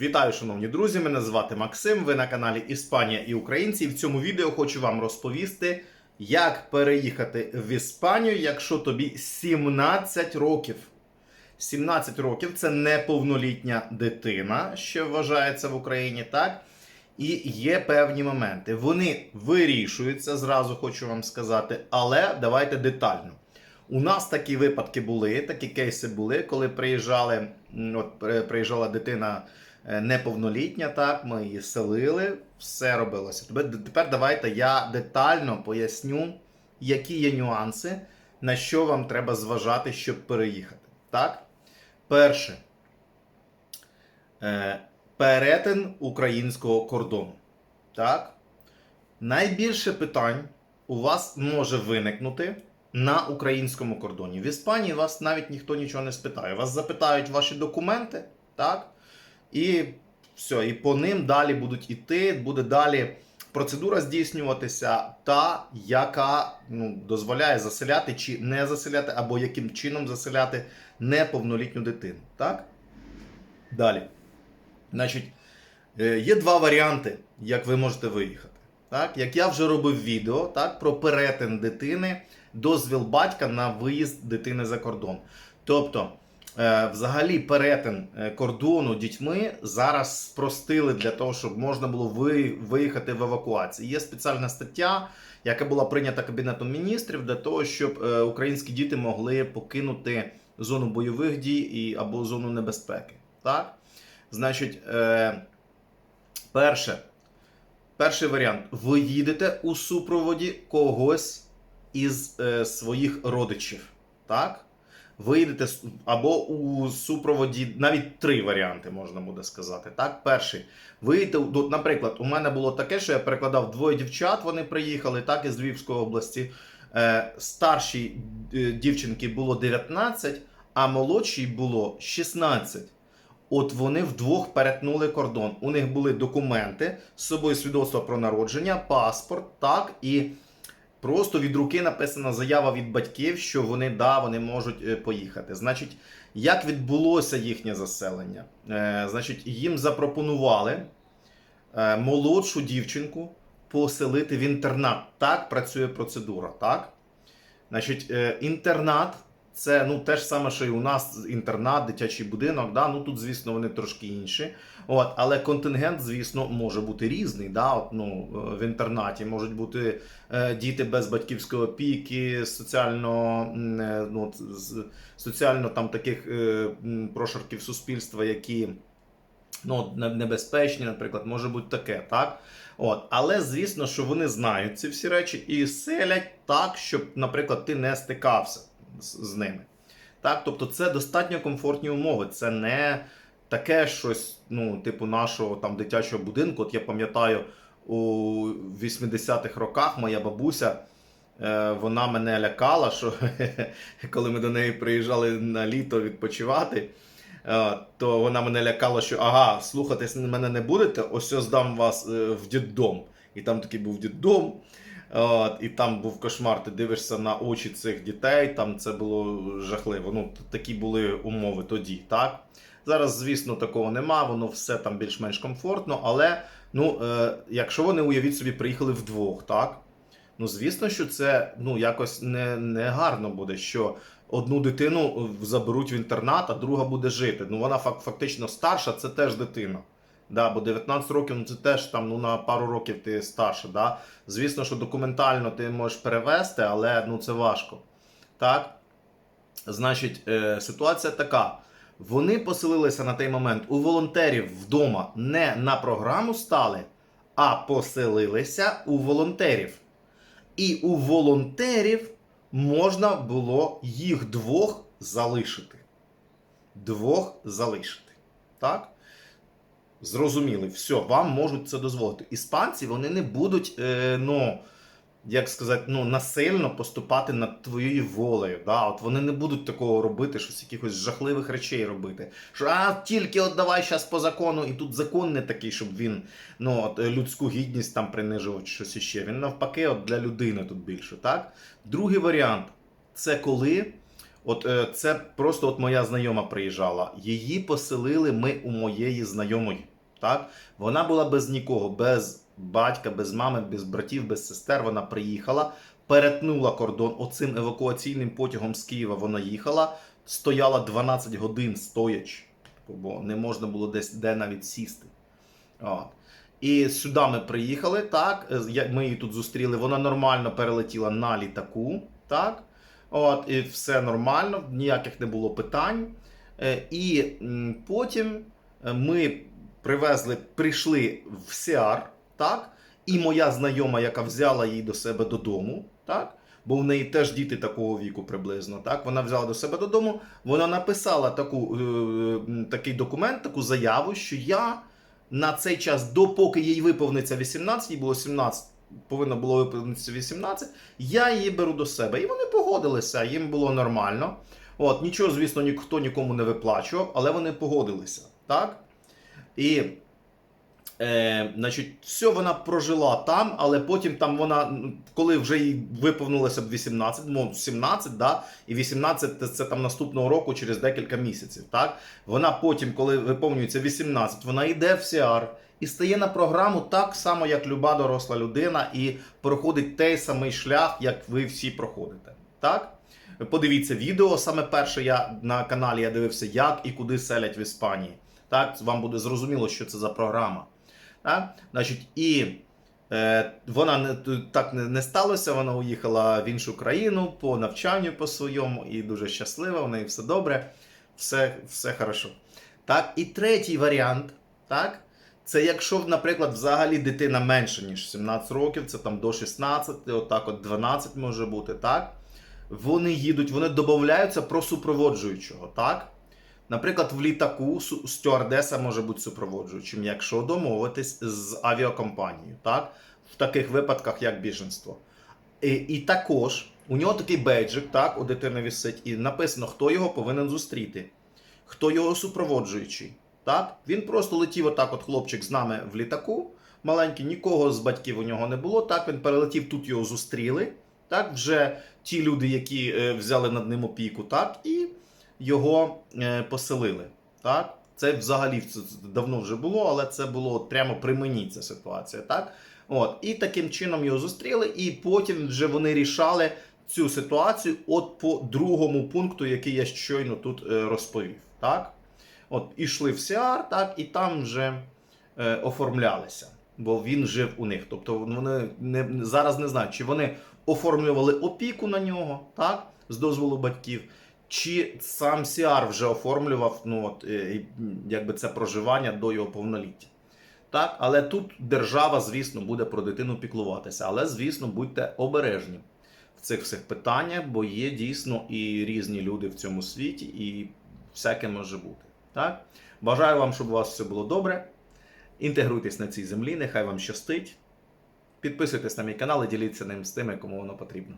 Вітаю, шановні друзі! Мене звати Максим. Ви на каналі Іспанія і Українці. І в цьому відео хочу вам розповісти, як переїхати в Іспанію, якщо тобі 17 років. 17 років це неповнолітня дитина, що вважається в Україні, так? І є певні моменти. Вони вирішуються, зразу хочу вам сказати, але давайте детально. У нас такі випадки були, такі кейси були, коли приїжджали, от приїжджала дитина неповнолітня, так, ми її селили, все робилося. Тепер давайте я детально поясню, які є нюанси, на що вам треба зважати, щоб переїхати. Так? Перше. Е, перетин українського кордону. Так? Найбільше питань у вас може виникнути на українському кордоні. В Іспанії вас навіть ніхто нічого не спитає. Вас запитають ваші документи, так? І все, і по ним далі будуть іти, буде далі процедура здійснюватися, та яка ну, дозволяє заселяти чи не заселяти, або яким чином заселяти неповнолітню дитину. Так? Далі. Значить, е, є два варіанти, як ви можете виїхати. Так? Як я вже робив відео так, про перетин дитини, дозвіл батька на виїзд дитини за кордон. Тобто, взагалі, перетин е, кордону дітьми зараз спростили для того, щоб можна було виїхати в евакуації. Є спеціальна стаття, яка була прийнята Кабінетом міністрів для того, щоб е, українські діти могли покинути зону бойових дій і, або зону небезпеки. Так? Значить, е, перше, перший варіант. Ви їдете у супроводі когось із е, своїх родичів. Так? Ви їдете або у супроводі, навіть три варіанти можна буде сказати. Так, перший. Ви їдете, до- наприклад, у мене було таке, що я перекладав двоє дівчат, вони приїхали так із Львівської області. Е, старшій е, дівчинки було 19, а молодшій було 16. От вони вдвох перетнули кордон. У них були документи з собою свідоцтво про народження, паспорт, так, і просто від руки написана заява від батьків, що вони да, вони можуть е, поїхати. Значить, як відбулося їхнє заселення? Е, значить, їм запропонували е, молодшу дівчинку поселити в інтернат. Так працює процедура, так? Значить, інтернат це ну, те ж саме, що і у нас інтернат, дитячий будинок. Да? Ну тут, звісно, вони трошки інші. От, але контингент, звісно, може бути різний. Да? От, ну, в інтернаті можуть бути е, діти без батьківської опіки, соціально, е, ну, соціально там таких е, прошарків суспільства, які ну, небезпечні, наприклад, може бути таке, так? От, але звісно, що вони знають ці всі речі і селять так, щоб, наприклад, ти не стикався з, ними. Так, тобто це достатньо комфортні умови. Це не таке щось, ну, типу нашого там дитячого будинку. От я пам'ятаю, у 80-х роках моя бабуся. е, Вона мене лякала, що коли ми до неї приїжджали на літо відпочивати, е, то вона мене лякала, що ага, слухатись мене не будете, ось я здам вас е, в дитдом. І там такий був дитдом. От, і там був кошмар, ти дивишся на очі цих дітей, там це було жахливо. Ну, такі були умови тоді, так? Зараз, звісно, такого нема, воно все там більш-менш комфортно, але ну, е, якщо вони уявіть собі, приїхали вдвох, так? Ну, звісно, що це ну, якось не, не гарно буде, що одну дитину е, заберуть в інтернат, а друга буде жити. Ну, вона фактично старша, це теж дитина. Да, бо 19 років ну, це теж там ну, на пару років ти старше. Да? Звісно, що документально ти можеш перевести, але ну, це важко. Так? Значить, е, ситуація така. Вони поселилися на той момент у волонтерів вдома не на програму стали, а поселилися у волонтерів. І у волонтерів можна було їх двох залишити. Двох залишити. Так? Зрозуміли, все, вам можуть це дозволити. Іспанці вони не будуть, е, ну, як сказати, ну, насильно поступати над твоєю волею. Да? От вони не будуть такого робити, щось якихось жахливих речей робити. Що а тільки от давай зараз по закону, і тут закон не такий, щоб він ну, от, е, людську гідність там принижував чи щось іще. Він навпаки, от для людини тут більше. Так? Другий варіант це коли От е, це просто от моя знайома приїжджала. Її поселили ми у моєї знайомої. Так? Вона була без нікого, без батька, без мами, без братів, без сестер. Вона приїхала, перетнула кордон. Оцим евакуаційним потягом з Києва вона їхала, стояла 12 годин стоячи, бо не можна було десь де навіть сісти. От. І сюди ми приїхали, так. Ми її тут зустріли. Вона нормально перелетіла на літаку, так. От, і все нормально, ніяких не було питань. Е, І потім е, ми привезли, прийшли в Сіар, так. І моя знайома, яка взяла її до себе додому, так. Бо в неї теж діти такого віку приблизно. Так, вона взяла до себе додому. Вона написала таку, е, такий документ, таку заяву, що я на цей час, допоки їй виповниться 18, їй було 17, повинно було виповнитися 18, я її беру до себе. І вони погодилися, їм було нормально. От, нічого, звісно, ніхто нікому не виплачував, але вони погодилися. Так? І, е, значить, все вона прожила там, але потім там вона, коли вже їй виповнилося б 18, ну, 17, да, і 18 це, там наступного року через декілька місяців. Так? Вона потім, коли виповнюється 18, вона йде в Сіар і стає на програму так само, як люба доросла людина, і проходить той самий шлях, як ви всі проходите. Так? Подивіться відео. Саме перше я на каналі я дивився, як і куди селять в Іспанії. Так, вам буде зрозуміло, що це за програма. Так? Значить, і е, вона не так не, не сталося. Вона уїхала в іншу країну по навчанню по своєму і дуже щаслива. У неї все добре, все, все хорошо. Так, і третій варіант, так, це якщо, наприклад, взагалі дитина менше, ніж 17 років, це там до 16, отак от 12 може бути, так? Вони їдуть, вони додаються про супроводжуючого, так? Наприклад, в літаку стюардеса може бути супроводжуючим, якщо домовитись з авіакомпанією, так? В таких випадках, як біженство. І, і також у нього такий бейджик, так, у дитини висить, і написано, хто його повинен зустріти, хто його супроводжуючий. Так? Він просто летів отак, от хлопчик з нами в літаку. Маленький, нікого з батьків у нього не було. Так, він перелетів, тут його зустріли. Так, вже ті люди, які е, взяли над ним опіку, так, і його е, поселили. Так? Це взагалі давно вже було, але це було прямо при мені ця ситуація. Так? От, і таким чином його зустріли, і потім вже вони рішали цю ситуацію от по другому пункту, який я щойно тут е, розповів. Так? От, ішли в Сіар, так, і там вже е, оформлялися, бо він жив у них. Тобто вони не, зараз не знають, чи вони оформлювали опіку на нього, так, з дозволу батьків, чи сам Сіар вже оформлював ну, от, е, якби це проживання до його повноліття. Так, але тут держава, звісно, буде про дитину піклуватися. Але, звісно, будьте обережні в цих всіх питаннях, бо є дійсно і різні люди в цьому світі, і всяке може бути. Так? Бажаю вам, щоб у вас все було добре. Інтегруйтесь на цій землі, нехай вам щастить. Підписуйтесь на мій канал і діліться ним з тими, кому воно потрібно.